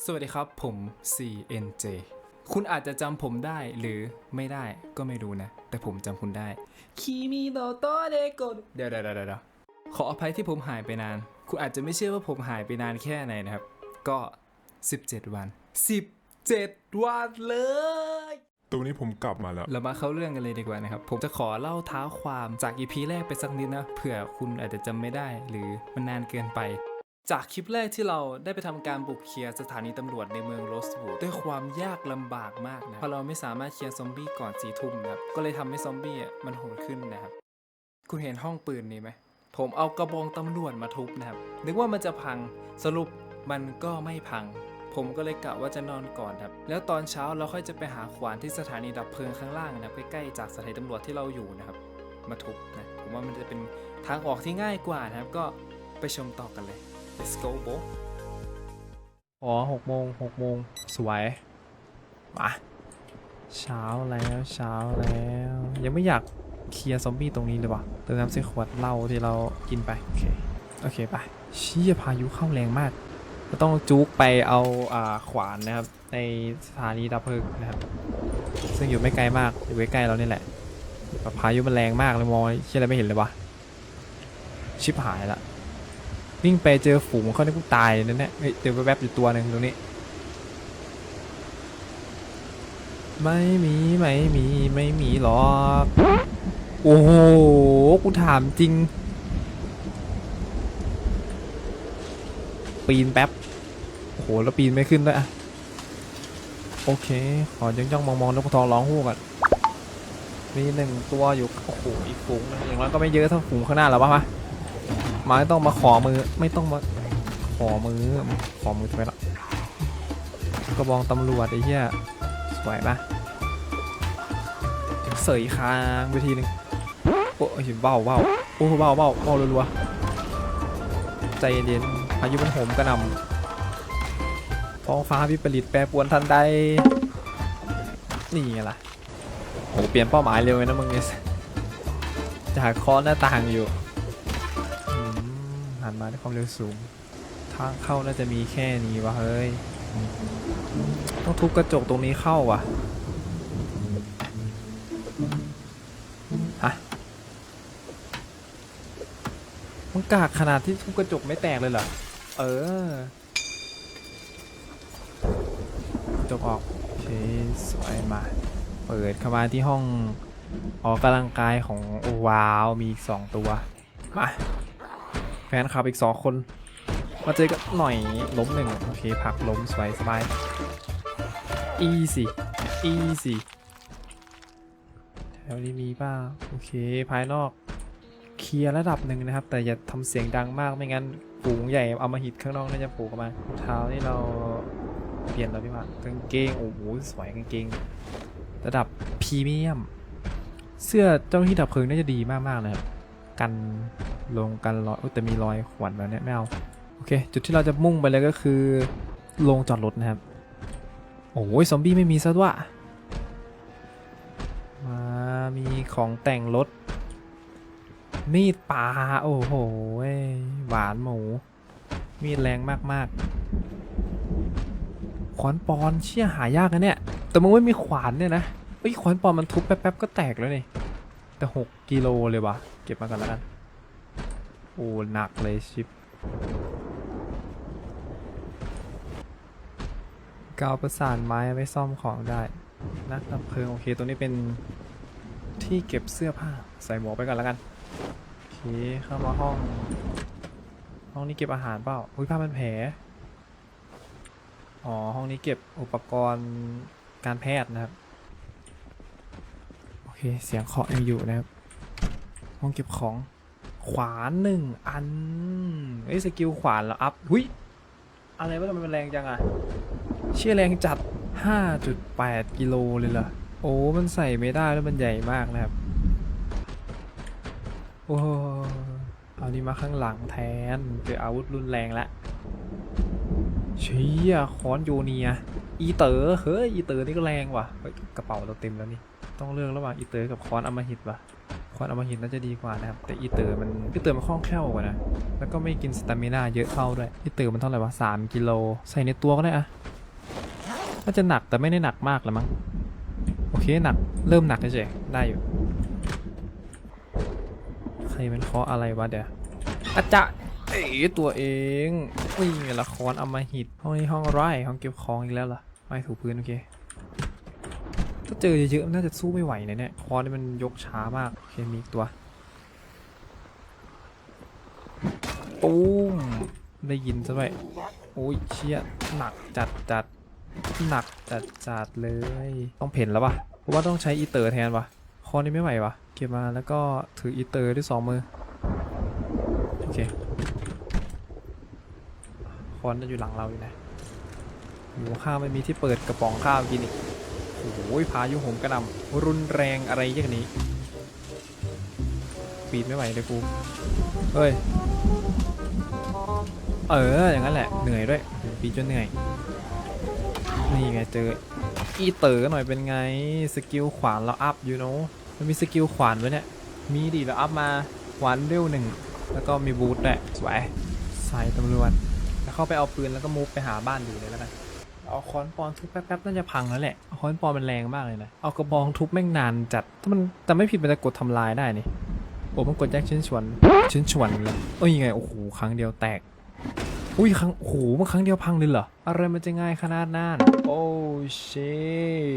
สวัสดีครับผม CNJ คุณอาจจะจำผมได้หรือไม่ได้ก็ไม่รู้นะ แต่ผมจำคุณได้คิมิโนโตะเดโกะเดี๋ยวเดี๋ยวเดี๋ยวเดี๋ยวขออภัยที่ผมหายไปนาน คุณอาจจะไม่เชื่อว่าผมหายไปนานแค่ไหนนะครับ ก็ 17 วัน 17 วันเลยตรงนี้ผมกลับมาแล้ว เรามาเข้าเรื่องกันเลยดีกว่านะครับ ผมจะขอเล่าเท้าความจาก EP แรกไปสักนิดนะ เผื่อคุณอาจจะจำไม่ได้หรือมันนานเกินไป จากคลิปแรกที่เราได้ไปทำการบุกเคลียร์สถานีตำรวจในเมืองโรสวูดด้วยความยากลำบากมากนะเพราะเราไม่สามารถเคลียร์ซอมบี้ก่อนสี่ทุ่มนะครับ ก็เลยทำให้ซอมบี้มันโหดขึ้นนะครับ คุณเห็นห้องปืนนี้ไหม ผมเอากระบองตำรวจมาทุบนะครับ นึกว่ามันจะพัง สรุปมันก็ไม่พัง ผมก็เลยกะว่าจะนอนก่อนครับ แล้วตอนเช้าเราค่อยจะไปหาขวานที่สถานีดับเพลิงข้างล่างนะครับใกล้ๆจากสถานีตำรวจที่เราอยู่นะครับ มาทุบนะ ผมว่ามันจะเป็นทางออกที่ง่ายกว่านะครับ ก็ไปชมต่อกันเลย let's go bro อ๋อหกโมงหกโมงสวยมาเช้าแล้วเช้าแล้ว ยังไม่อยากเคลียร์ซอมบี้ตรงนี้เลยว่ะเติมน้ำใส่ขวดเหล้าที่เรากินไป โอเคโอเคไปเชี่ยพายุเข้าแรงมากก็ต้องจุกไปเอาอ่าขวานนะครับ ในสถานีดับเพลิงนะครับ ซึ่งอยู่ไม่ไกลมากอยู่ใกล้ๆเรานี่แหละแต่พายุมันแรงมากเลยมองเชี่ยอะไรไม่เห็นเลยวะชิบหายละ วิ่งไปเจอฝูงเขาเนี่ยกูตายนั่นแหละเฮ้ยเจอแวบๆอยู่ตัวหนึ่งตรงนี้ ไม่มีไม่มีไม่มีหรอกโอ้โหกูถามจริง ปีนแป๊บโอ้โหแล้วปีนไม่ขึ้นด้วยอะโอเค ขอจ้องๆมองๆนกกระทองร้องฮู้ก่อนมีหนึ่งตัวอยู่โอ้โหอีกฝูงหนึ่งอย่างน้อยก็ไม่เยอะเท่าฝูงข้างหน้าหรอวะมา ไม่ต้องมาขอมือ ไม่ต้องมาขอมือ ขอมือทำไมล่ะกระบองตำรวจไอ้เหี้ยสวยปะเสยคางไปทีหนึงโอ้ยเบาเบาโอ้เบาเบาเบารัวๆใจเย็นๆพายุมันโหมกระหน่ำท้องฟ้าวิปริตแปรปรวนทันใด นี่ไงล่ะโอ้เปลี่ยนเป้าหมายเร็วเลยนะมึงเนี่ยจากคอหน้าต่างอยู่ มาด้วยความเร็วสูง ทางเข้าน่าจะมีแค่นี้วะเฮ้ย ต้องทุบกระจกตรงนี้เข้าวะฮะมันกากขนาดที่ทุบกระจกไม่แตกเลยเหรอ เออกระจกออกโอเคสวยมา เปิดเข้ามาที่ห้องออกกำลังกายของโอว้าวมีอีกสองตัว มา ฟนคลับอีกสองคน มาเจอกันหน่อยล้มหนึ่งโอเคผักล้มสบายสบาย easy easy แถวนี้มีป่าโอเคภายนอก เคลียร์ระดับหนึ่งนะครับ แต่อย่าทำเสียงดังมากไม่งั้นฝูงใหญ่เอามาหิดข้างนอกน่าจะผูกมาเท้านี่เราเปลี่ยนแล้วพี่ว่ากางเกงโอ้โหสวยกางเกง ระดับพรีเมียม เสื้อเจ้าหน้าที่ดับเพลิงน่าจะดีมากๆเลยครับกัน ลงกันรอยแต่มีรอยขวนแบบเนี้ยไม่เอาโอเค จุดที่เราจะมุ่งไปเลยก็คือโรงจอดรถนะครับ โอ้ยซอมบี้ไม่มีซะด้วยมามีของแต่งรถ มีดปลาโอ้โห้หวานหมู มีดแรงมากๆ ขวานปอนเชี่ยหายากนะเนี่ย แต่มึงไม่มีขวานเนี่ยนะเอ้ขวานปอนมันทุบแป๊บๆก็แตกแล้วนี่แต่หกกิโลเลยวะเก็บมากันแล้วกัน โอ้หนักเลยชิปกาวประสานไม้ไว้ซ่อมของได้นักดับเพลิงโอเค ตัวนี้เป็นที่เก็บเสื้อผ้าใส่หมวกไปก่อนแล้วกัน โอเค เข้ามาห้อง ห้องนี้เก็บอาหารเปล่าอุ้ยผ้ามันแผลอ๋อ ห้องนี้เก็บอุปกรณ์การแพทย์นะครับ โอเค เสียงเคาะยังอยู่นะครับ ห้องเก็บของ ขวานหนึ่งอันเอ้สกิลขวานแล้วอัพหุยอะไรวะทำไมมันแรงจังอะเชี่ยแรงจัด 5.8 กิโลเลยเหรอ โอ้ มันใส่ไม่ได้แล้วมันใหญ่มากนะครับ โอ้เอานี่มาข้างหลังแทนเจออาวุธรุนแรงละเชี่ยค้อนโยเนีย อีเต๋อเฮ้ยอีเต๋อนี่ก็แรงว่ะกระเป๋าเราเต็มแล้วนี่ ต้องเลือกระหว่างอีเต๋อกับค้อนอมหิตว่ะ ควันเอามาหินน่าจะดีกว่านะครับ แต่อีเตอร์มันอีเตอร์มันคล่องแคล่วกว่านะ แล้วก็ไม่กินสตามิน่าเยอะเข้าด้วย อีเตอร์มันเท่าไหร่วะสามกิโล ใส่ในตัวก็ได้อะน่าจะหนักแต่ไม่ได้หนักมากละมั้ง โอเคหนัก เริ่มหนักเฉยๆได้อยู่ ใครมันเคาะอะไรวะเดี๋ยวอาจจะเอ๋ตัวเองอุ้ยละครเอามาหิตห้องนี้ห้องไร่ห้องเก็บของอีกแล้วเหรอไม่ถูกพื้นโอเค ถ้าเจอเยอะๆมันน่าจะสู้ไม่ไหวนะเนี่ยคอนี่มันยกช้ามากโอเคมีอีกตัวตูมได้ยินซะด้วยโอ้ยเชี่ยหนักจัดจัดหนักจัดจัดเลย ต้องเพ่นแล้วปะเพราะว่าต้องใช้อีเตอร์แทนวะคอนี่ไม่ไหววะเก็บมาแล้วก็ถืออีเตอร์ด้วยสองมือโอเคคอนจะอยู่หลังเราอยู่นะอยู่ข้าวไม่มีที่เปิดกระป๋องข้าวกินอีก โอ้ยพายุโหมกระนำรุนแรงอะไรอย่างนี้ ปีดไม่ไหวเลยกู เฮ้ย เออ อย่างนั้นแหละ เหนื่อยด้วย ปีจนเหนื่อย นี่ไงเจอ อีเต๋อหน่อยเป็นไง สกิลขวานเราอัพอยู่เนอะมันมีสกิลขวานด้วยเนี่ย มีดิเราอัพมา ขวานเร็วหนึ่ง แล้วก็มีบูทด้วยสวย ใส่ตำรวจแล้วเข้าไปเอาปืนแล้วก็มูฟไปหาบ้านอยู่เลยแล้วกัน เอาค้อนปอนทุบแป๊บๆน่าจะพังแล้วแหละเอาค้อนปอนมันแรงมากเลยนะเอากระบองทุบแม่งนานจัดถ้ามันแต่ไม่ผิดมันจะกดทำลายได้นี่โอ้มันกดแยกชิ้นส่วนชิ้นส่วนเลยเอ้ยยังไงโอ้โหครั้งเดียวแตกอุ้ยครั้งโอ้โหมันครั้งเดียวพังเลยเหรออะไรมันจะง่ายขนาดนั้นโอ้ชิ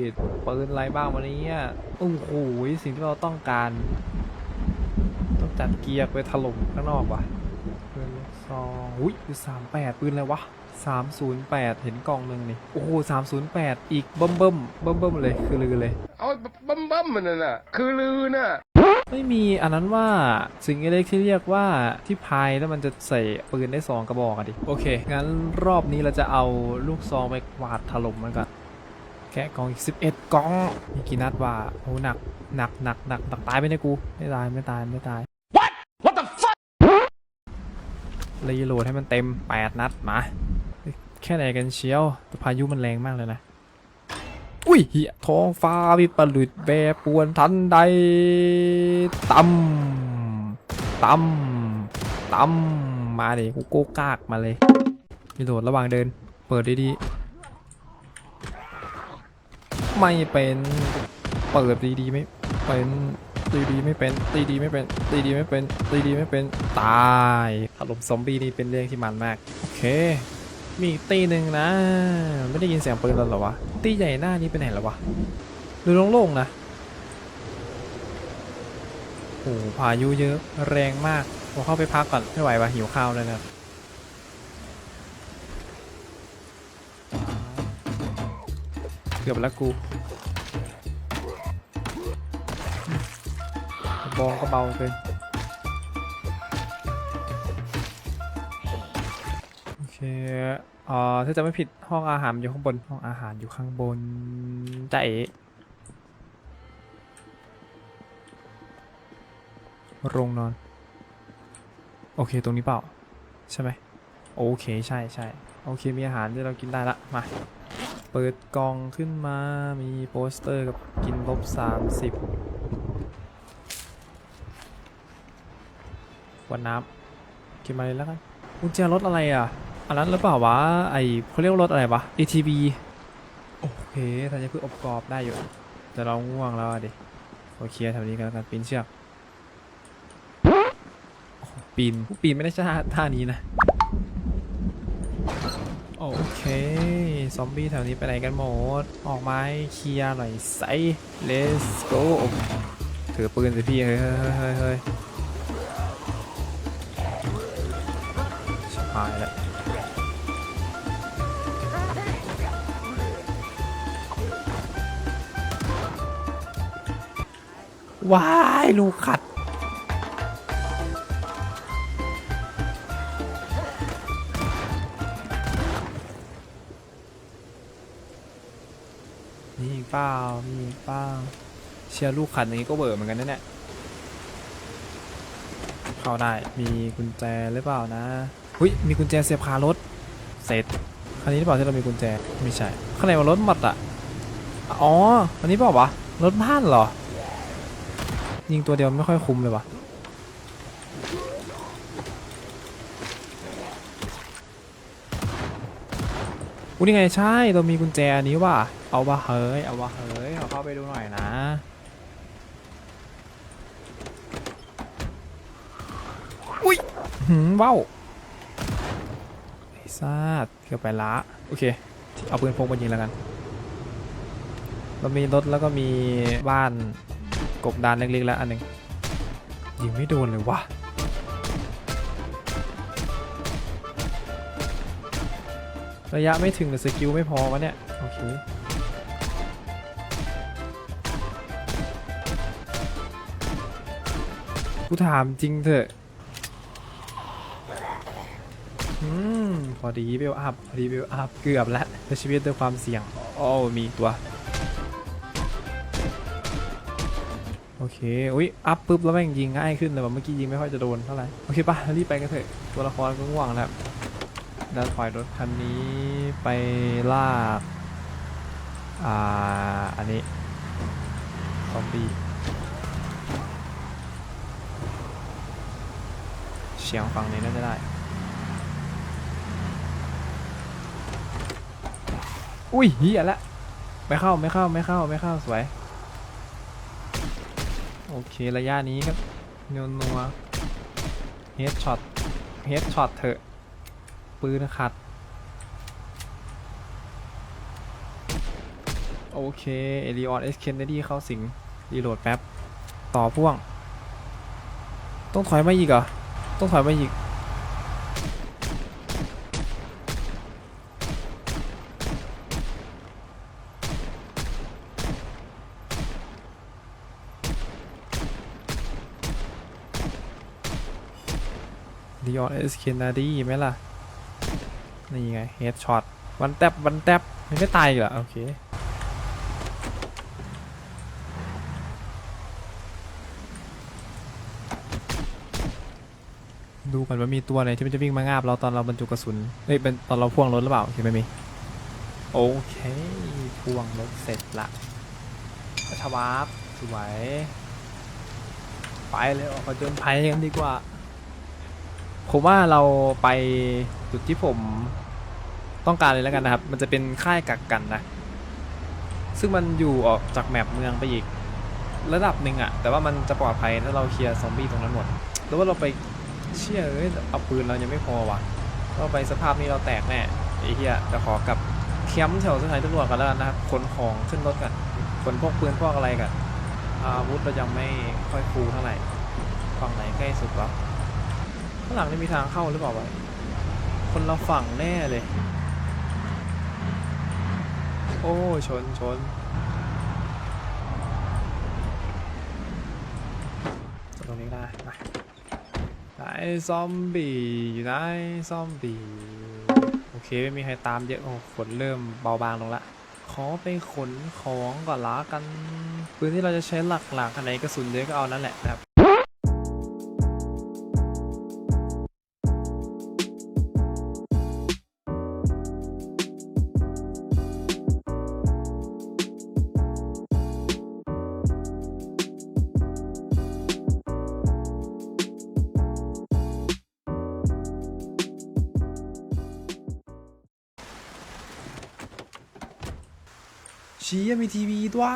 ตปืนอะไรบ้างวันนี้อะโอ้โหสิ่งที่เราต้องการต้องจัดเกียร์ไปถล่มข้างนอกว่ะปืนลูกซองอุ้ยคือสามแปดปืนอะไรวะ สามศูนย์แปดเห็นกล่องหนึ่งนี่ โอ้โหสามศูนย์แปดอีกเบิ่มเบิ่มเบิ่มเบิ่มเลย คือลือเลย เอาบั้มบั้มมันน่ะ คือลือน่ะ ไม่มีอันนั้นว่าสิ่งเล็กที่เรียกว่าที่พายแล้วมันจะใส่ปืนได้สองกระบอกอะดิ โอเค งั้นรอบนี้เราจะเอาลูกซองไปกวาดถล่มมันก่อนแกะกล่องอีก 11กล่อง มีกี่นัดว่าโอ้หนัก หนักหนักหนักหนักตายไปเนี่ยกู ไม่ตาย ไม่ตาย ไม่ตาย What the fuck รีโหลดให้มันเต็ม 8 นัดมา แค่ไหนกันเชียวแต่พายุมันแรงมากเลยนะ อุ้ยเหียท้องฟ้าวิปริตแปรปวนทันใดตั้มตั้มตั้มมาดิกูโกกากมาเลยรีโหลดระหว่างเดิน เปิดดีๆ ไม่เป็น เปิดดีๆไม่เป็นตีดีไม่เป็นตีดีไม่เป็นตีดีไม่เป็นตีดีไม่เป็นตายถล่มซอมบี้นี่เป็นเรื่องที่มันมาก โอเค มีอีกตีหนึ่งนะ ไม่ได้ยินเสียงปืนแล้วเหรอวะ ตีใหญ่หน้านี้ไปไหนแล้ววะ ดูโล่งๆนะโอ้โหพายุเยอะแรงมากผมเข้าไปพักก่อนไม่ไหววะหิวข้าวเลยนะเกือบแล้วกูบองก็เบาเกิน เคเอ่อถ้าจะไม่ผิดห้องอาหารอยู่ข้างบน ห้องอาหารอยู่ข้างบนจ้าเอ๋โรงนอน โอเคตรงนี้เปล่า ใช่ไหมโอเคใช่ใช่โอเคมีอาหารที่เรากินได้ละมาเปิดกล่องขึ้นมามีโปสเตอร์กับกินลบสามสิบวันน้ำกินมาเลยแล้วกันกุญแจรถอะไรอะ อันนั้นหรือเปล่าวะไอเขาเรียกว่ารถอะไรวะ ATV โอเคธัญพืชอบกรอบได้อยู่ แต่เราง่วงแล้วอะดิโอเคลียร์แถวนี้กันแล้วกันปีนเชือกโอ้โหปีนผู้ปีนไม่ได้ท่าท่านี้นะ โอเค ซอมบี้แถวนี้ไปไหนกันหมด ออกมาให้เคลียร์หน่อยไซ let's go ถือปืนสิพี่ เฮ้ยเฮ้ยเฮ้ยเฮ้ยชิบหายแล้ว ว้ายลูกขัด มีอีกเปล่ามีอีกเปล่าเชียร์ลูกขัดอย่างนี้ก็เบื่อเหมือนกันนะเนี่ยเข้าได้มีกุญแจหรือเปล่านะหุ้ยมีกุญแจเสียบคารถเสร็จคันนี้หรือเปล่าที่เรามีกุญแจไม่ใช่ข้างในมันรถหมดอะอ๋ออันนี้เปล่าวะรถบ้านเหรอ ยิงตัวเดียวไม่ค่อยคุ้มเลยวะอุ้ยนี่ไงใช่เรามีกุญแจอันนี้ว่ะเอาวะเฮ้ยเอาวะเฮ้ยเอาเข้าไปดูหน่อยนะอุ้ยหืมว้าวไอ้ซาดเกือบไปละโอเคเอาปืนพกมายิงแล้วกัน เรามีรถแล้วก็มีบ้าน กบดานเล็กๆแล้วอันหนึ่งยิงไม่โดนเลยวะระยะไม่ถึงแต่สกิลไม่พอวะเนี่ย โอเคกูถามจริงเถอะ อืม พอดีเบลอัพ พอดีเบลอัพ เกือบแล้วในชีวิตด้วยความเสี่ยง โอ้มีตัว โอเค อุ้ย อัพปุ๊บแล้วแม่งยิงง่ายขึ้นเลยว่ะเมื่อกี้ยิงไม่ค่อยจะโดนเท่าไหร่ โอเคป่ะ รีบไปกันเถอะ ตัวละครก็ง่วงแล้วแล้วถอยรถคันนี้ไปลาก อ่า อันนี้ ซอมบี้เสียงฝั่งนี้น่าจะได้ อุ้ยเฮียละ ไม่เข้า ไม่เข้า ไม่เข้า ไม่เข้า สวย โอเคระยะนี้ก็นัวนัวเฮดช็อตเฮดช็อตเถอะปืนขัด โอเค เอลิออนเอสเคนเนดี้เข้าสิงรีโหลดแป๊บ ต่อพ่วง ต้องถอยมาอีกเหรอ ต้องถอยมาอีก เอสเคนนาดีไหมล่ะ นี่ไงเฮดช็อตวันแทบวันแทบมันไม่ตายอีกเหรอ โอเคดูกันว่ามีตัวไหนที่มันจะวิ่งมางาบเราตอนเราบรรจุกระสุนเฮ้ยเป็นตอนเราพ่วงรถหรือเปล่าโอเคไหมมี โอเคพ่วงรถเสร็จละชวาบสวย ไปเลยออกมาจนภัยกันดีกว่า ผมว่าเราไปจุดที่ผมต้องการเลยแล้วกันนะครับ มันจะเป็นค่ายกักกันนะ ซึ่งมันอยู่ออกจากแมปเมืองไปอีก ระดับหนึ่งอะแต่ว่ามันจะปลอดภัยถ้าเราเคลียร์ซอมบี้ตรงนั้นหมดหรือว่าเราไปเชี่ยเอ้ยเอาปืนเรายังไม่พอว่ะเราไปสภาพนี้เราแตกแน่ไอ้เหี้ยจะขอกลับแคมป์แถวสถานีตำรวจกันแล้วกันนะครับขนของขึ้นรถกันขนพวกปืนพวกอะไรกันอาวุธเรายังไม่ค่อยฟูเท่าไหร่ฝั่งไหนใกล้สุดวะ ข้างหลังนี่มีทางเข้าหรือเปล่าวะคนละฝั่งแน่เลย โอ้ชนชนตรงนี้ได้ไปไหนซอมบี้อยู่ไหนซอมบี้โอเคไม่มีใครตามเยอะโอ้ฝนเริ่มเบาบางลงละขอไปขนของก่อนละกันปืนที่เราจะใช้หลักๆอันไหนกระสุนเยอะก็เอานั่นแหละนะครับ มีทีวีด้วย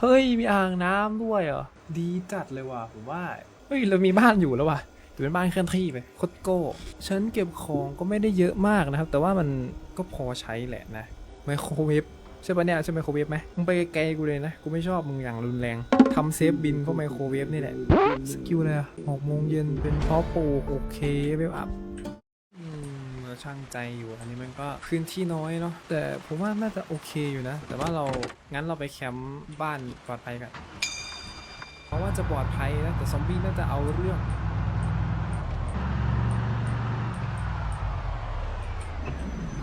เฮ้ยมีอ่างน้ำด้วยเหรอดีจัดเลยว่ะผมว่าเฮ้ยเรามีบ้านอยู่แล้วว่ะถือเป็นบ้านเคลื่อนที่ไปโคตรโก้ฉันเก็บของก็ไม่ได้เยอะมากนะครับ แต่ว่ามันก็พอใช้แหละนะไมโครเวฟใช่ปะเนี่ยใช่ไมโครเวฟไหมมึงไปไกลๆกูเลยนะ กูไม่ชอบมึงอย่างรุนแรงทำเซฟบินเพราะไมโครเวฟนี่แหละ สกิลอะไรอะหกโมงเย็นเป็นเพราะปลูกโอเคเวฟอัพอืมเรา ช่างใจอยู่ อันนี้มันก็พื้นที่น้อยเนาะแต่ผมว่าน่าจะโอเคอยู่นะ แต่ว่าเรางั้นเราไปแคมป์บ้านปลอดภัยกันเพราะว่าจะปลอดภัยนะแต่ซอมบี้น่าจะเอาเรื่อง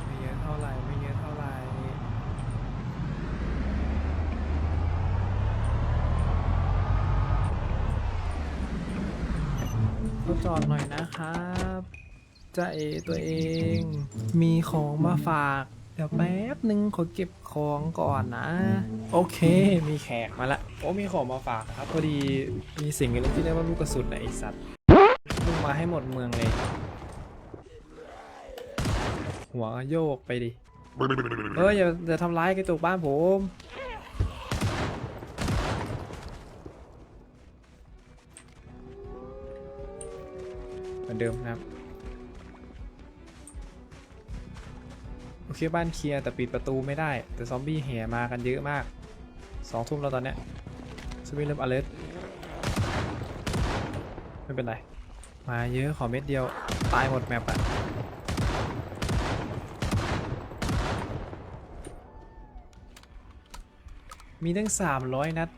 ไม่เยเท่าไหร่ไม่เยเท่าไหร่ก็จอดหน่อยนะครับ จะเอตัวเอง มีของมาฝากดี๋ยวแป๊บหนึ่งขอเก็บของก่อนนะ โอเค มีแขกมาละโอ้มีของมาฝากครับพอดีมีสิ่งหนึงที่เรียกว่าลูกกระสุนนะไอสัตว์มึงมาให้หมดเมืองเลย หัวโยกไปดิ เอ้ยอย่าอย่าทำร้ายกระจกบ้านผม เหมือนเดิมนะครับ โอเคบ้านเคลียร์แต่ปิดประตูไม่ได้ แต่ซอมบี้แห่มากันเยอะมากสองทุ่มแล้วตอนเนี้ยซอมบี้เริ่ม alert ไม่เป็นไร มาเยอะขอเม็ดเดียว ตายหมดแมปอะมีตั้ง 300 นัด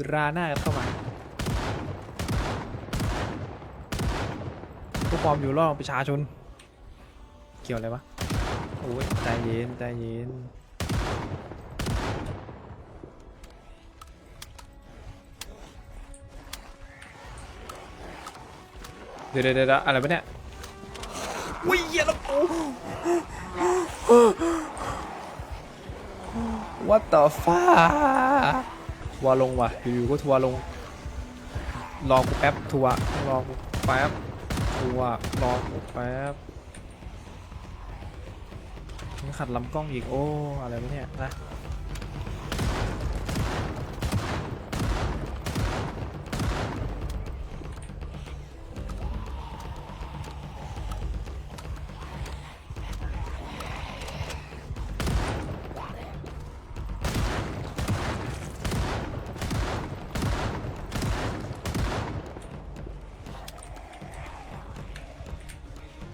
ดราหน้ากันเข้ามาพวกความอยู่รอดของประชาชน เกี่ยวอะไรวะ อ้ยใจเย็นใจเย็นเดี๋ยวเดี๋ยวอะไรวะเนี่ยอุ้ยเหี้ยแล้วโอ้ What the fuck ทัวลงว่ะอยู่ๆก็ทัวลง รอกูแป๊บทัวรอกูแป๊บทัวรอกูแป๊บ ยังขัดลำกล้องอีก โอ้ อะไรวะเนี่ยนะ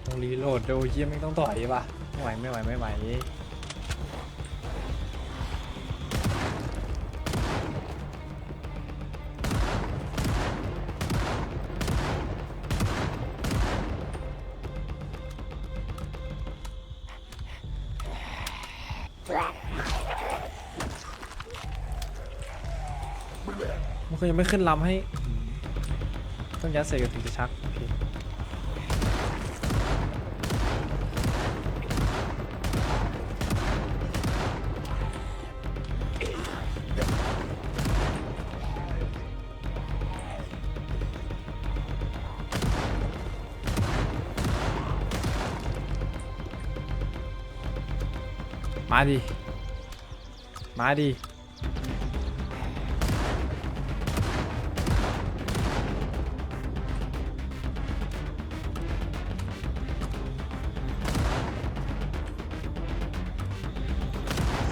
ต้องรีโหลดโดูเยี่ยไม่ต้องต่อยป่ะ ไม่ไหวไม่ไหวไม่ไหวมันก็ยังไม่ขึ้นลำให้ ต้องยัดเสกกับถึงจะชักโอเค มาดิ มาดิ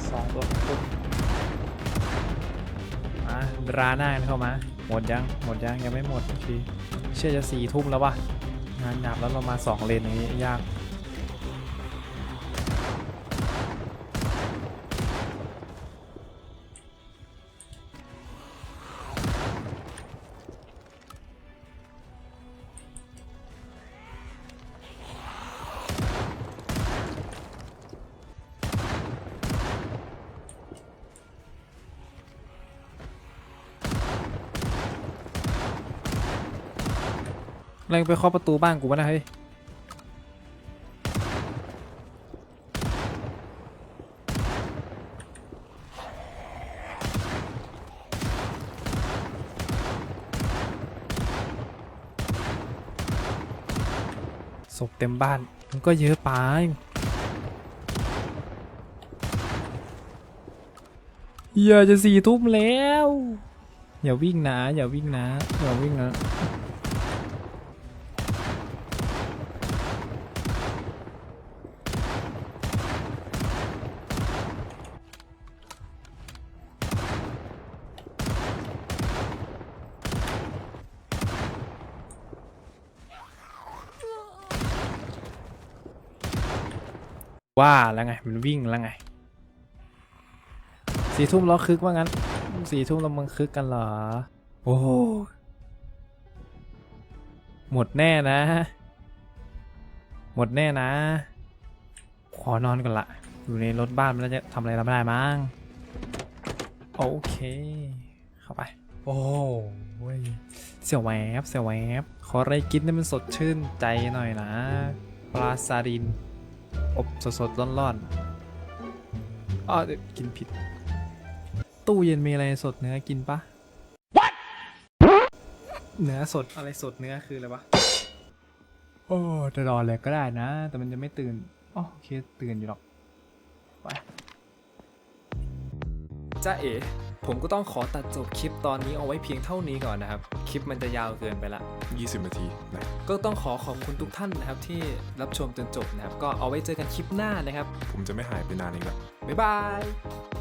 สองตัวปุ๊บมาดราหน้ากันเข้ามา หมดยัง หมดยัง ยังไม่หมดโอเคเชื่อจะสี่ทุ่มแล้ววะงานหนับแล้วเรามาสองเลนอย่างนี้ยาก แรงไปเคาะประตูบ้านกูวะนะเฮ้ยศพเต็มบ้าน มันก็เยอะไปอย่าจะสี่ทุ่มแล้ว อย่าวิ่งนะ อย่าวิ่งนะ อย่าวิ่งนะ ว่าแล้วไง มันวิ่งแล้วไงสี่ทุ่มแล้วคึกว่างั้นสี่ทุ่มเรามึงคึกกันเหรอ โอ้หมดแน่นะ หมดแน่นะ ขอนอนก่อนละอยู่ในรถบ้านมันจะทำอะไรเราไม่ได้มั้งโอเค เข้าไป โอ้ยเสียวแวบเสียวแวบขออะไรกินให้มันสดชื่นใจหน่อยนะ ปลาซาดิน อบสดๆร้อนๆอ๋อเดี๋ยวกินผิด ตู้เย็นมีอะไรสดเนื้อกินปะเนื้อสดอะไรสดเนื้อคืออะไรวะโอ้จะรอเลยก็ได้นะ แต่มันจะไม่ตื่นอ๋อโอเคตื่นอยู่หรอกไปจ้าเอ๋ ผมก็ต้องขอตัดจบคลิปตอนนี้เอาไว้เพียงเท่านี้ก่อนนะครับ คลิปมันจะยาวเกินไปละ 20 นาทีนะก็ต้องขอขอบคุณทุกท่านนะครับที่รับชมจนจบนะครับ ก็เอาไว้เจอกันคลิปหน้านะครับ ผมจะไม่หายไปนานอีกแล้วบ๊ายบาย